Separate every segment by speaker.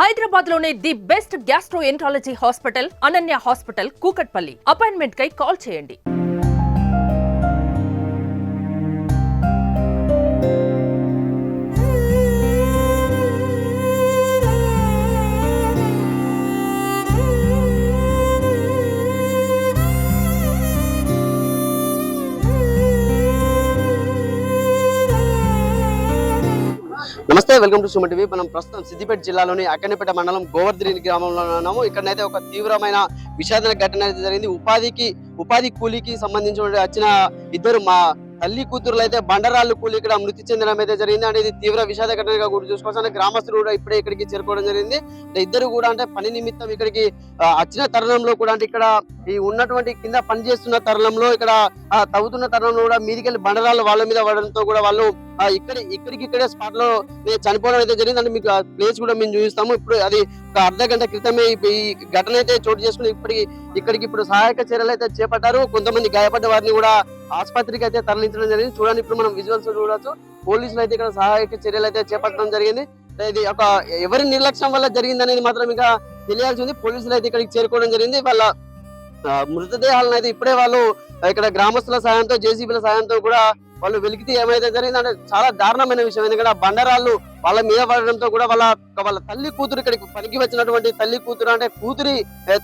Speaker 1: హైదరాబాద్లోనే the best gastroenterology hospital Ananya hospital Kukatpally. Appointment కై call చేయండి.
Speaker 2: నమస్తే వెల్కమ్ టు సుమన్ టీవీ. మనం ప్రస్తుతం సిద్దిపేట జిల్లాలోని అక్కన్నపేట మండలం గోవర్ధని గ్రామంలో ఉన్నాము. ఇక్కడనైతే ఒక తీవ్రమైన విషాదన ఘటన అయితే జరిగింది. ఉపాధికి ఉపాధి కూలీకి సంబంధించిన వచ్చిన ఇద్దరు మా తల్లి కూతురులు అయితే బండరాళ్ళు కూలి ఇక్కడ మృతి చెందడం అయితే జరిగింది. అంటే ఇది తీవ్ర విషాద ఘటనగా కూడా చూసుకోవచ్చు గ్రామస్తులు కూడా ఇప్పుడే ఇక్కడికి చేరుకోవడం జరిగింది. ఇద్దరు కూడా అంటే పని నిమిత్తం ఇక్కడికి వచ్చిన తరుణంలో కూడా అంటే ఇక్కడ ఈ ఉన్నటువంటి కింద పని చేస్తున్న తరుణంలో ఇక్కడ తవ్వుతున్న తరుణంలో కూడా మీదికెళ్ళి బండరాలు వాళ్ళ మీద పడడంతో కూడా వాళ్ళు ఇక్కడ ఇక్కడికి ఇక్కడే స్పాట్లో చనిపోవడం అయితే జరిగింది. అంటే మీకు ప్లేస్ కూడా మేము చూపిస్తాము. ఇప్పుడు అది ఒక అర్ధ గంట క్రితమే ఈ- ఘటన అయితే చోటు చేసుకుని ఇప్పటికి ఇక్కడికి ఇప్పుడు సహాయక చర్యలు అయితే చేపట్టారు. కొంతమంది గాయపడ్డ వారిని కూడా ఆసుపత్రికి అయితే తరలించడం జరిగింది. చూడండి ఇప్పుడు మనం విజువల్స్ చూడవచ్చు పోలీసులు అయితే ఇక్కడ సహాయక చర్యలు అయితే చేపట్టడం జరిగింది. ఇది ఒక ఎవరి నిర్లక్ష్యం వల్ల జరిగింది అనేది మాత్రం ఇంకా తెలియాల్సి ఉంది. పోలీసులు అయితే ఇక్కడికి చేరుకోవడం జరిగింది. వాళ్ళ మృతదేహాలను అయితే ఇప్పుడే వాళ్ళు ఇక్కడ గ్రామస్తుల సాయంతో జేసీబీల సాయంతో కూడా వాళ్ళు వెలికితే ఏమైతే జరిగింది అంటే చాలా దారుణమైన విషయం. ఎందుకంటే ఆ బండరాళ్ళు వాళ్ళ మీద పడడంతో కూడా వాళ్ళ వాళ్ళ తల్లి కూతురు ఇక్కడికి పనికి వచ్చినటువంటి తల్లి కూతురు అంటే కూతురి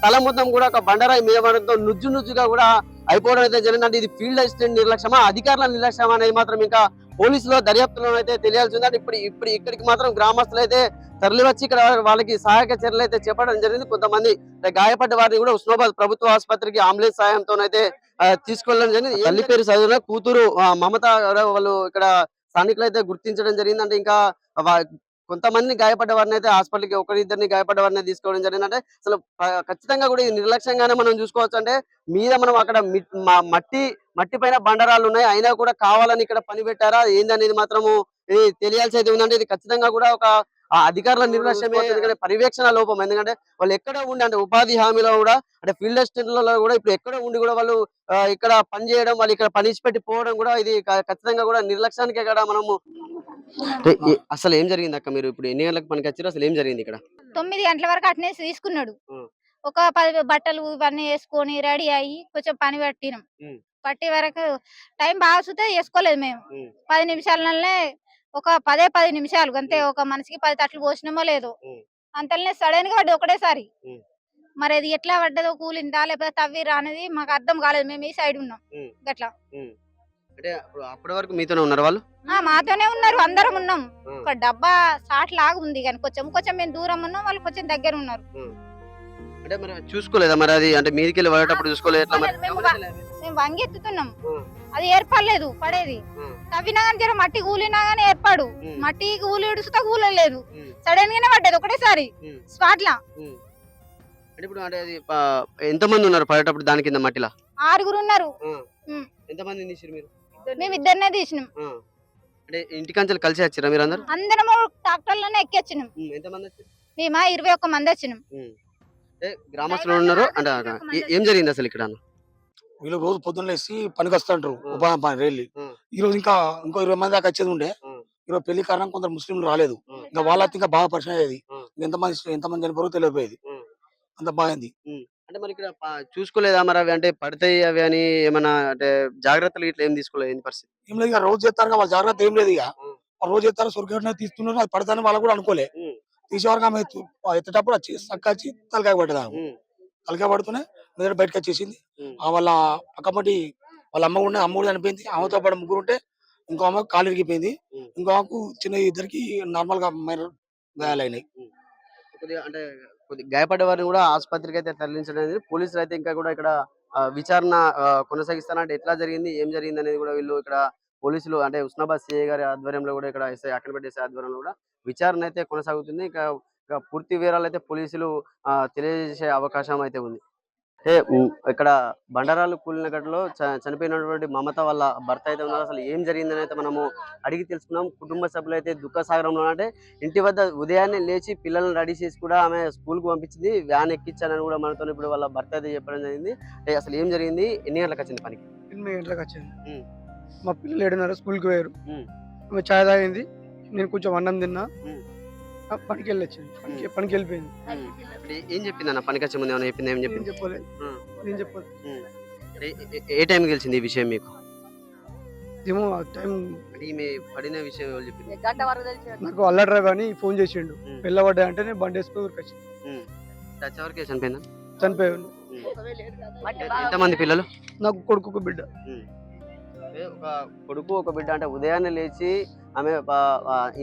Speaker 2: తల ముద్దం కూడా ఒక బండరాయి మీద పడడంతో నుజ్జు నుజ్జుగా కూడా అయిపోవడం అయితే జరిగింది అంటే ఇది ఫీల్డ్ అసిస్టెంట్ నిర్లక్ష్యమా అధికారుల నిర్లక్ష్యమా అనేది మాత్రం ఇంకా పోలీసుల దర్యాప్తులో అయితే తెలియాల్సి ఉంది అంటే ఇప్పుడు ఇప్పుడు ఇక్కడికి మాత్రం గ్రామస్తులు అయితే తరలి వచ్చి ఇక్కడ వాళ్ళకి సహాయక చర్యలు అయితే చేపట్టడం జరిగింది. కొంతమంది గాయపడ్డ వారిని కూడా ఉస్మాబాద్ ప్రభుత్వ ఆసుపత్రికి అంబులెన్స్ అయితే తీసుకెళ్ళడం జరిగింది. తల్లి పేరు చదివిన కూతురు మమత వాళ్ళు ఇక్కడ స్థానికులు అయితే గుర్తించడం జరిగింది అంటే ఇంకా కొంతమంది గాయపడ్డ వారిని అయితే హాస్పిటల్కి ఒకరిద్దరిని గాయపడ్డ వారిని తీసుకోవడం జరిగింది అంటే అసలు ఖచ్చితంగా కూడా నిర్లక్ష్యంగానే మనం చూసుకోవచ్చు అంటే మీద మనం అక్కడ మట్టి మట్టి పైన బండరాలు ఉన్నాయి. అయినా కూడా కావాలని ఇక్కడ పని పెట్టారా? ఏందనేది మాత్రము ఇది తెలియాల్సి అయితే ఉందంటే ఇది ఖచ్చితంగా కూడా ఒక అధికారుల నిర్లక్ష్యమే ఎందుకంటే పర్యవేక్షణ లోపం. ఎందుకంటే వాళ్ళు ఎక్కడ ఉండి అంటే ఉపాధి హామీలో కూడా అంటే ఫీల్డ్ అసిస్టెంట్లలో కూడా ఇప్పుడు ఎక్కడ ఉండి కూడా వాళ్ళు ఇక్కడ పని చేయడం వాళ్ళు ఇక్కడ పని పెట్టి పోవడం కూడా ఇది ఖచ్చితంగా కూడా నిర్లక్ష్యానికే కదా మనము. అసలు ఏం జరిగింది అక్క మీరు ఇప్పుడు ఎన్ని గంటలకు పనికి వచ్చారు? అసలు ఏం జరిగింది ఇక్కడ?
Speaker 3: తొమ్మిది గంటల వరకు అట్నే తీసుకున్నాడు. ఒక పది బట్టలు ఇవన్నీ వేసుకొని రెడీ అయ్యి కొంచెం పని పట్టినాం. పట్టి వరకు టైం బాగా చూస్తే వేసుకోలేదు మేము. పది నిమిషాలనే ఒక పదే పది నిమిషాలు అంతే ఒక మనిషికి పది తట్లు పోసినామో లేదో. అంతలోనే సడన్గా పడ్డది ఒకటేసారి. మరి అది ఎట్లా పడ్డదో కూలిందా లేకపోతే తవ్విరా అనేది మాకు అర్థం కాలేదు. మేము ఈ సైడ్ ఉన్నాం. గట్లా.
Speaker 2: అంటే అప్పుడు అప్పటి వరకు మీతోనే ఉన్నారు వాళ్ళు?
Speaker 3: మాతోనే ఉన్నారు. అందరం ఉన్నాం. ఒక డబ్బా సాట్ లాగా ఉంది కానీ కొంచెం కొంచెం మేము దూరం ఉన్నాం. వాళ్ళు కొంచెం దగ్గర ఉన్నారు.
Speaker 2: అంటే మరి చూసుకోలేదా మరి అది? అంటే మీదికి వెళ్ళి పడేటప్పుడు చూసుకోలేదు
Speaker 3: మేము వంగి ఎత్తుతున్నాం. అది ఏర్పడలేదు పడేది. తవ్వినా కానీ జర మట్టి కూలినా కానీ ఏర్పాడు. మట్టి కూలి ఇడుస్తా కూలలేదు. సడన్ గానే పడ్డది ఒకటేసారి. స్పాట్ లా.
Speaker 2: అంటే ఇప్పుడు అంటే అది ఎంత మంది ఉన్నారు పడేటప్పుడు దాని కింద మట్టిలా?
Speaker 3: ఆరుగురు ఉన్నారు.
Speaker 2: ఎంత మంది తీసిరు మీరు?
Speaker 3: మేము ఇద్దరినే తీసినాం.
Speaker 2: అంటే ఇంటికంచెలు కలిసి వచ్చారా మీరు అందరు
Speaker 3: అందరము ట్రాక్టర్లోనే ఎక్కొచ్చినాం.
Speaker 2: ఎంత మంది వచ్చారు?
Speaker 3: మేమా ఇరవై ఒక్క మంది వచ్చినాం.
Speaker 2: గ్రామస్తులు ఉన్నారు అంటే ఏ- ఏం జరిగింది అసలు ఇక్కడ?
Speaker 4: వీళ్ళు రోజు పొద్దున్న లేసి పనికి వస్తుంటారు. ఉపాధి పని రేళ్ళి
Speaker 2: ఆ.
Speaker 4: ఈ రోజు ఇంకా ఇంకో ఇరవై మంది దాకా వచ్చేది ఉండే. ఈరోజు పెళ్ళి కారణం కొందరు ముస్లింలు రాలేదు. ఇంకా వాళ్ళకి ఇంకా బాగా పరిచయం అయ్యేది. ఎంతమంది ఎంతమంది చనిపోరో తెలియపోయేది. అంత బాగుంది
Speaker 2: అంటే మరి ఇక్కడ చూసుకోలేదా మరి అవి అంటే పడతాయి అవి అని ఏమన్నా అంటే జాగ్రత్తలు ఇట్లా ఏం తీసుకోలేదు పరిస్థితి
Speaker 4: ఏం లేదు ఇక రోజు చేస్తారు వాళ్ళ జాగ్రత్త ఏం లేదు ఇక. వాళ్ళు రోజు చేస్తారు సొరకట్న తీస్తున్నారు అది పడతానని వాళ్ళు కూడా అనుకోలే. తీసేవారు ఆమె ఎత్తేటప్పుడు వచ్చి సక్క వచ్చి తలకాయ పడ్డది. తలకాయ పడుతూనే మెదడు బయటకు వచ్చేసింది. వాళ్ళ పక్కమటి వాళ్ళ అమ్మ ఉండే అమ్మ కూడా చనిపోయింది. ఆమెతో పాటు ముగ్గురు ఉంటే ఇంకో అమ్మ కాలు ఇరిగిపోయింది
Speaker 2: ఉం.
Speaker 4: ఇంకో ఆమెకు చిన్న ఇద్దరికి నార్మల్గా గాయాలైనాయి.
Speaker 2: అంటే కొద్దిగా గాయపడ్డ వారిని కూడా ఆసుపత్రికి అయితే తరలించడం అనేది పోలీసులు అయితే ఇంకా కూడా ఇక్కడ విచారణ ఆ, కొనసాగిస్తారంటే ఎట్లా జరిగింది? ఏం జరిగింది అనేది కూడా వీళ్ళు ఇక్కడ పోలీసులు అంటే ఉస్నాబాద్ సిఐ గారి ఆధ్వర్యంలో కూడా ఇక్కడ ఎస్ఐ అక్కడపేట ఎస్ఐ ఆధ్వర్యంలో కూడా విచారణ అయితే కొనసాగుతుంది. ఇక పూర్తి వివరాలు అయితే పోలీసులు తెలియజేసే అవకాశం అయితే ఉంది. ఉమ్, ఇక్కడ బండరాలు కూలిన ఘటనలో చనిపోయినటువంటి మమత వాళ్ళ భర్త అయితే ఉన్నారు. అసలు ఏం జరిగిందని అయితే మనము అడిగి తెలుసుకున్నాం. కుటుంబ సభ్యులు అయితే దుఃఖ సాగరంలో అంటే ఇంటి వద్ద ఉదయాన్నే లేచి పిల్లల్ని రెడీ చేసి కూడా ఆమె స్కూల్కు పంపించింది. వ్యాన్ ఎక్కించానని కూడా మనతో ఇప్పుడు వాళ్ళ భర్త అయితే చెప్పడం జరిగింది. అంటే అసలు ఏం జరిగింది? ఎన్ని గంటలకు వచ్చింది పనికి?
Speaker 5: ఎనిమిది గంటలకు వచ్చింది. మా. పిల్లలు ఏడున్నర స్కూల్కి పోయారు. చాయ్ తాగింది. నేను కొంచెం అన్నం తిన్నా. పనికి వెళ్ళొచ్చింది పనికి పనికి వెళ్ళిపోయింది
Speaker 2: అంటే ఏం చెప్పింది అన్న పనికి వచ్చే ముందు ఏమైనా చెప్పింది ఏం
Speaker 5: ఏం
Speaker 2: చెప్పింది
Speaker 5: చెప్పలేదు
Speaker 2: ఉం.
Speaker 5: నేను చెప్పలేదు
Speaker 2: ఏ- ఏ- ఏ టైంకి తెలిసింది ఈ విషయం మీకు?
Speaker 5: ఏమో ఆ టైం
Speaker 2: అంటే ఈమె పడిన విషయం ఎవరు చెప్పింది
Speaker 5: నాకు అల్ల డ్రైవర్ అని ఫోన్ చేసిండు.
Speaker 2: ఉం.
Speaker 5: వెళ్ళబడ్డా అంటే నేను బండి వేసుకుని ఊరికి వచ్చి
Speaker 2: టచ్ ఎవరికి చనిపోయిందా?
Speaker 5: చనిపోయాను.
Speaker 2: ఎంతమంది పిల్లలు?
Speaker 5: నాకు కొడుకు ఒక బిడ్డ.
Speaker 2: అంటే ఒక కొడుకు ఒక బిడ్డ అంటే ఉదయాన్నే లేచి ఆమె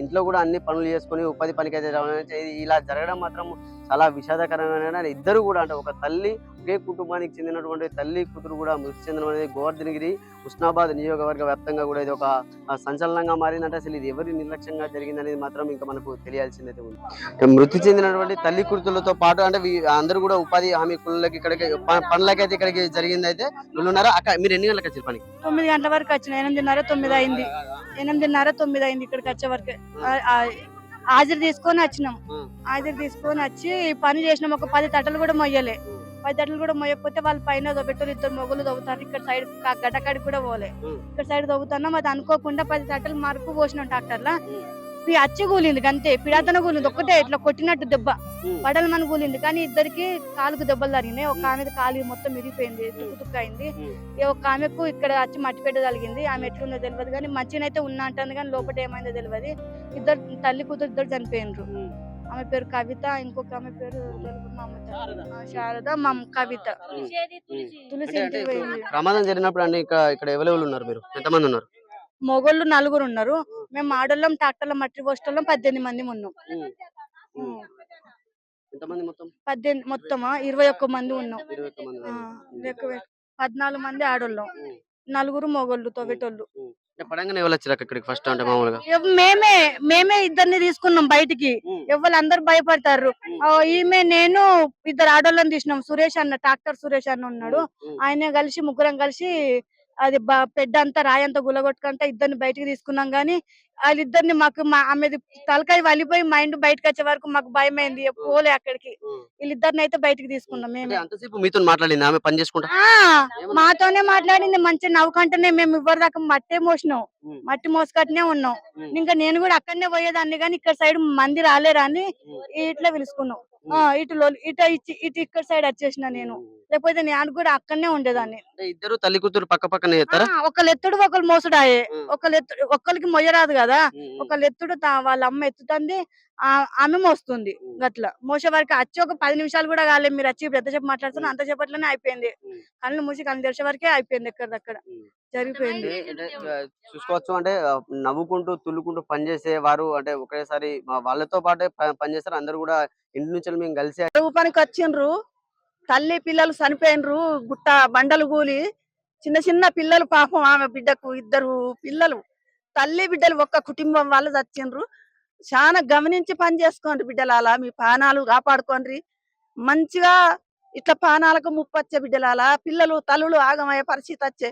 Speaker 2: ఇంట్లో కూడా అన్ని పనులు చేసుకుని ఉపాధి పనికి అయితే రావడం అనేది ఇలా జరగడం మాత్రం చాలా విషాదకరమైన ఇద్దరు కూడా అంటే ఒక తల్లి ఒకే కుటుంబానికి చెందినటువంటి తల్లి కూతురు కూడా మృతి చెందడం అనేది గోవర్ధనగిరి ఉస్నాబాద్ నియోజకవర్గ వ్యాప్తంగా కూడా ఇది ఒక సంచలనంగా మారిందంటే అసలు ఇది ఎవరి నిర్లక్ష్యంగా జరిగిందనేది మాత్రం ఇంకా మనకు తెలియాల్సిందైతే ఉంది. మృతి చెందినటువంటి తల్లి కూతురులతో పాటు అంటే అందరూ కూడా ఉపాధి హామీ కులకి ఇక్కడికి పనులకైతే ఇక్కడికి జరిగింది అయితే వీళ్ళున్నారా అక్క మీరు ఎన్ని గంటలకు వచ్చారు పనికి?
Speaker 6: తొమ్మిది గంటల వరకు వచ్చిన ఎనిమిదిన్నర తొమ్మిది అయింది. ఎనిమిదిన్నర తొమ్మిది అయింది ఇక్కడికి వచ్చే వరకు. హాజరు తీసుకొని వచ్చినాం. హాజరు తీసుకొని వచ్చి పని చేసినాం. ఒక పది తట్టలు కూడా మొయ్యలే. పది తట్టలు కూడా మొయ్యకపోతే వాళ్ళ పైన పెట్టరు ఇద్దరు మొగులు తవ్వుతారు ఇక్కడ సైడ్ గడ్డకాడికి కూడా పోలే. ఇక్కడ సైడ్ తవ్వుతున్నాం అది అనుకోకుండా పది తట్టలు మరకు పోసినాం ట్రాక్టర్లా. ఈ అచ్చి కూలింది అంతే. పిడాతన కూలింది ఒక్కటే ఇట్లా కొట్టినట్టు దెబ్బ. పడల మన కూలింది. కానీ ఇద్దరికి కాలుకు దెబ్బలు తగినాయి ఒక ఆమె కాలు మొత్తం విరిగిపోయింది తుక్కు అయింది ఒక ఆమెకు ఇక్కడ వచ్చి మట్టి పెట్ట కలిగింది ఆమె ఎట్లుందో తెలియదు కానీ మంచినైతే ఉన్నా అంటుంది కానీ లోపల ఏమైందో తెలియదు ఇద్దరు తల్లి కూతురు ఇద్దరు చనిపోయినరు. ఆమె పేరు కవిత ఇంకొక ఆమె పేరు శారద. మా అమ్మ కవిత. తులసి
Speaker 2: ప్రమాదం జరిగినప్పుడు అంటే ఇక్కడ ఇక్కడ అవైలబుల్ ఉన్నారు మీరు? ఎంతమంది ఉన్నారు?
Speaker 6: మొగోళ్ళు నలుగురు ఉన్నారు. మేము ఆడోళ్ళం ట్రాక్టర్ల మట్టి పోస్టోళ్ళం పద్దెనిమిది మంది ఉన్నాం.
Speaker 2: మొత్తం?
Speaker 6: పద్దెనిమిది మొత్తమా? ఇరవై ఒక్క మంది ఉన్నాం. పద్నాలుగు మంది ఆడోళ్ళం. నలుగురు మొగోళ్ళు తొవ్వేటోళ్ళు
Speaker 2: ఫస్ట్ అంటే మామూలుగా?
Speaker 6: మేమే మేమే ఇద్దరిని తీసుకున్నాం బయటికి. ఎవరు అందరు భయపడతారు. ఈమె నేను ఇద్దరు ఆడోళ్ళని తీసినాం. సురేష్ అన్న ట్రాక్టర్ సురేష్ అన్న ఉన్నాడు. ఆయన కలిసి ముగ్గురం కలిసి అది పెద్ద అంతా రాయి అంతా గులగొట్టుకుంటే ఇద్దరిని బయటికి తీసుకున్నాం గానీ వాళ్ళిద్దరిని మాకు మా ఆమెది తలకాయ వలిపోయి మైండ్ బయటకు వచ్చే వరకు మాకు భయం అయింది పోలే అక్కడికి. వీళ్ళిద్దరిని అయితే బయటికి తీసుకున్నాం మేమే.
Speaker 2: అంతసేపు మీతో మాట్లాడింది? ఆమె పని చేసుకుంటా?
Speaker 6: ఆ మాతోనే మాట్లాడింది. మంచిగా నవ్వుకుంటేనే మేము ఇవ్వరు దాకా మట్టే మోసినాం. మట్టి మోసుకట్టునే ఉన్నాం. ఇంకా నేను కూడా అక్కడనే పోయేదాన్ని కానీ ఇక్కడ సైడ్ మంది రాలేరా అని ఇట్లా పిలుచుకున్నాం. ఇటు లో- ఇటు ఇచ్చి- ఇటు ఇక్కడ సైడ్ వచ్చేసిన నేను. లేకపోతే నేను కూడా అక్కడనే ఉండేదాన్ని.
Speaker 2: ఇద్దరు తల్లి కూతురు పక్క పక్కనే
Speaker 6: ఒకళ్ళు ఎత్తుడు ఒకళ్ళు మోసుడాయే. ఒకళ్ళు ఎత్తు ఒకళ్ళకి మొయ్యరాదు కదా. ఒకళ్ళు ఎత్తుడు వాళ్ళ అమ్మ ఎత్తుతుంది ఆ- ఆమె మోస్తుంది గట్ల. మోసే వరకు వచ్చి ఒక పది నిమిషాలు కూడా కాలేదు. మీరు వచ్చి ఎంతసేపు మాట్లాడుతున్నా అంత సేపట్లోనే అయిపోయింది. కళ్ళు మూసి కళ్ళు తెరిచే వరకే అయిపోయింది
Speaker 2: ఉం.
Speaker 6: జరిగిపోయింది
Speaker 2: చూసుకోవచ్చు అంటే నవ్వుకుంటూ తుల్లుకుంటూ పనిచేసే వారు అంటే ఒకేసారి వాళ్ళతో పాటే పనిచేస్తారు. అందరూ కూడా ఇంటి నుంచి మేము కలిసి
Speaker 7: పనికి వచ్చిండ్రు. తల్లి పిల్లలు చనిపోయినరు గుట్ట బండలు కూలి చిన్న చిన్న పిల్లలు పాపం ఆమె బిడ్డకు ఇద్దరు పిల్లలు. తల్లి బిడ్డలు ఒక్క కుటుంబం వాళ్ళు చచ్చిండ్రు. చాలా గమనించి పని చేసుకోండి బిడ్డలాల. మీ పానాలు కాపాడుకోండి మంచిగా ఇట్లా పానాలకు ముప్పచ్చే బిడ్డలాల? పిల్లలు తల్లులు ఆగమయ్యే పరిస్థితి వచ్చే.